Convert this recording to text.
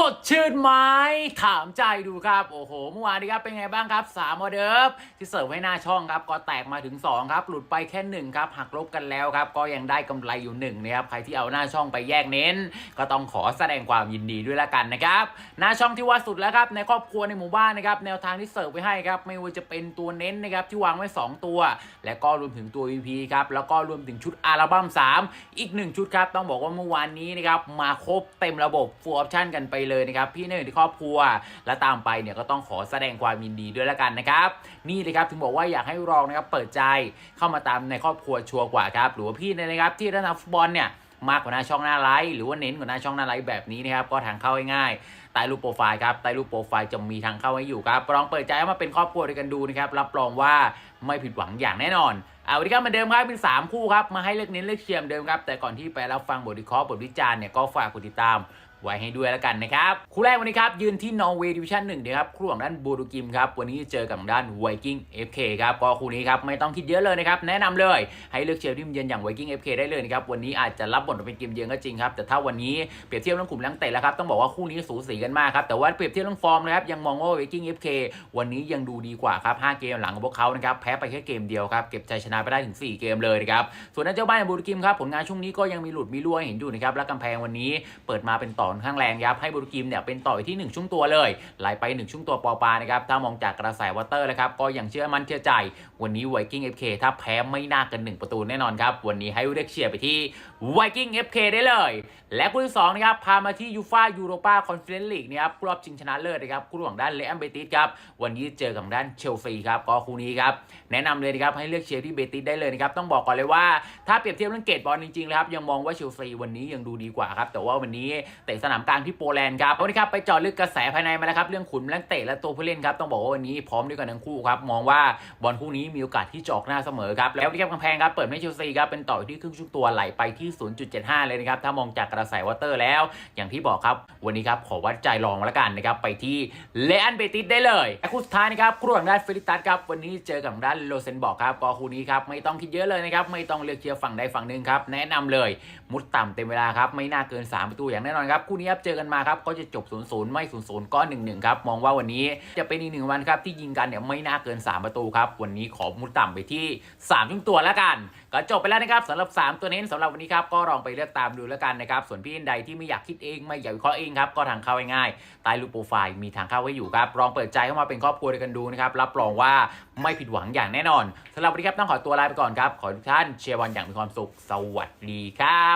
สดชื่นไหมถามใจดูครับ โอ้โหเมื่อวานนี้ครับเป็นไงบ้างครับ3ออเดิร์ฟที่เสิร์ฟให้หน้าช่องครับ ก็แตกมาถึง 2 ครับ หลุดไปแค่ 1 ครับหักลบกันแล้วครับ ก็ยังได้กำไรอยู่1นะครับใครที่เอาหน้าช่องไปแยกเน้น ก็ต้องขอแสดงความยินดีด้วยละกันนะครับ หน้าช่องที่ว่าสุดแล้วครับในครอบครัวในหมู่บ้านนะครับแนวทางที่เสิร์ฟไว้ให้ครับไม่ว่าจะเป็นตัวเน้นนะครับที่วางไว้ 2 ตัว และก็รวมถึงตัว VP ครับแล้วก็รวมถึงชุดอัลบั้ม3 อีก 1 ชุดครับต้องบอกว่าเมื่อวานนี้นะครับมาครบเต็มระบบ full option กันไปเลยนะครับพี่ในหนึ่งที่ครอบครัว และตามไปเนี่ยก็ต้องขอแสดงความยินดีด้วยละกันนะครับนี่เลยครับถึงบอกว่าอยากให้รองนะครับเปิดใจเข้ามาตามในครอบครัวชัวร์กว่าครับหรือว่าพี่นนะครับที่ระดับฟุตบอลเนี่ยมากกว่าหน้าช่องหน้าไลฟ์หรือว่าเน้นกว่าหน้าช่องหน้าไลฟ์แบบนี้นะครับก็ทางเข้าง่ายๆใต้รูปโปรไฟล์ครับใต้รูปโปรไฟล์จะมีทางเข้าให้อยู่ครับลองเปิดใจมาเป็นครอบครัวด้วยกันดูนะครับรับรองว่าไม่ผิดหวังอย่างแน่นอนเอาวันนี้ครับเหมือนเดิมครับเป็น 3 คู่ครับมาให้เลือกเน้นเลือกเชียร์เหมือนเดิมครับแต่ก่อนที่ไปรับฟังบทวิเคราะห์บทวิจารณ์เนี่ยก็ฝากกดติดตาม ไว้ให้ด้วยแล้วกันนะครับ คู่แรกวันนี้ครับ ยืนที่นอร์เวย์ดิวิชั่นหนึ่งนะครับคู่ของด้านบูรูกิมครับ วันนี้เจอกับด้านไวกิ้ง FK คครับก็คู่นี้ครับ ไม่ต้องคิดเยอะเลยนะครับ แนะนำเลย ให้เลือกเชียร์ทีมเยือนอย่างไวกิ้ง FK ได้เลยนะครับ วันนี้อาจจะรับบทเป็นเกมเยือนก็จริงครับ แต่ถ้าวันนี้เปรียบเทียบเรื่องกลุ่มแรงเตะแล้วครับ ต้องบอกว่าคู่นี้สูสีกันมากครับ แต่ว่าเปรียบเทียบเรื่องฟอร์มนะครับ ยังมองว่าไวกิ้ง FK วันนี้ยังดูดีกว่าครับ5เกมหลังของพวกเขานะครับ แพ้ไปแค่เกมเดียวครับ เก็บชัยชนะไปได้ถึง 4 เกมเลยนะครับ ส่วนด้านเจ้าบ้านบูรูกิมครับ ผลงานช่วงนี้ก็ยังมีหลุดมีรั่วเห็นอยู่นะครับ และกำแพงวันนี้เปิดมาเป็นต่อค่อนข้างแรงครับให้บูรูกิมเนี่ยเป็นต่อยู่ที่ 1ช่วงตัวเลยไหลไป 1ช่วงตัวปอปานะครับถ้ามองจากกระแสวอเตอร์นะครับก็ยังเชื่อมั่นเชื่อใจ วันนี้ไวกิ้ง FK ถ้าแพ้ไม่น่าเกิน1ประตูแน่นอนครับวันนี้ให้เลือกเชียร์ไปที่ไวกิ้ง FK ได้เลย และคู่ที่2นะครับพามาที่ยูฟายูโรปาคอนเฟอเรนซ์ลีกนะครับรอบชิงชนะเลิศนะครับคู่ของด้านเลอัมเบติสครับวันนี้เจอกับด้านเชลซีครับก็คู่นี้ครับแนะนำเลยนะครับให้เลือกเชียร์ที่เบติสได้เลยนะครับต้องบอกก่อนเลยว่าถ้าเปรียบเทียบเรื่องเกรดบอลจริงๆแล้วครับยังมองว่าเชลซีวันนี้ยังดูดีกว่าครับแต่ว่าวันนี้เตะสนามกลางที่โปแลนด์ครับวันนี้ครับไปเจาะลึกกระแสภายในมาแล้วครับเรื่องขุนนักเตะและตัวผู้เล่นครับต้องบอกว่าวันนี้พร้อมด้วยกันทั้งคู่ครับมองว่าบอลคู่นี้มีโอกาสที่จะออกหน้าเสมอครับแล้วที่ครับกำแพงครับเปิดให้เชลซีครับเป็นต่อยที่ครึ่งชั่วตัวไหลไปที่ 0.75 เลยนะครับถ้ามองจากกระแสวอเตอร์แล้ว อย่างที่บอกครับวันนี้ครับขอวัดใจลองแล้วกันนะครับไปที่เลอันเบติสได้เลยคู่สุดท้ายนะครับคู่ของด้านเฟลิตัสครับวันนี้เจอกับด้านโลเซนบอกครับก็คู่นี้ครับไม่ต้องคิดเยอะเลยนะครับไม่ต้องเลือกเชียร์ฝั่งใดฝั่งหนึ่งครับแนะนำเลย มุดต่ำเต็มเวลาครับไม่น่าเกิน 3 ประตูอย่างแน่นอนครับคู่นี้ครับเจอกันมาครับก็จะจบ0-0ไม่0-0ก็1-1ครับมองว่าวันนี้จะเป็นอีกหนึ่งวันครับที่ยิงกันเนี่ยไม่น่าเกิน 3 ประตูครับวันนี้ขอมุดต่ำไปที่3ทุกตัวแล้วกัน ก็จบไปแล้วนะครับสำหรับ 3 ตัวเน้นสำหรับวันนี้ครับก็ลองไปเลือกตามดูแล้วกันนะครับส่วนพี่ใดที่ไม่อยากคิดเองไม่อยากวิเคราะห์เองครับก็ทางเข้าง่ายๆใต้รูปโปรไฟล์มีทางเข้าไว้อยู่ครับลองเปิดใจเข้ามาเป็นครอบครัวด้วยกันดูนะครับรับรองว่าไม่ผิดหวังอย่างแน่นอนสำหรับวันนี้ครับต้องขอตัวลาไปก่อนครับขอทุกท่านเชียร์บอลอย่างมีความสุข สวัสดีครับ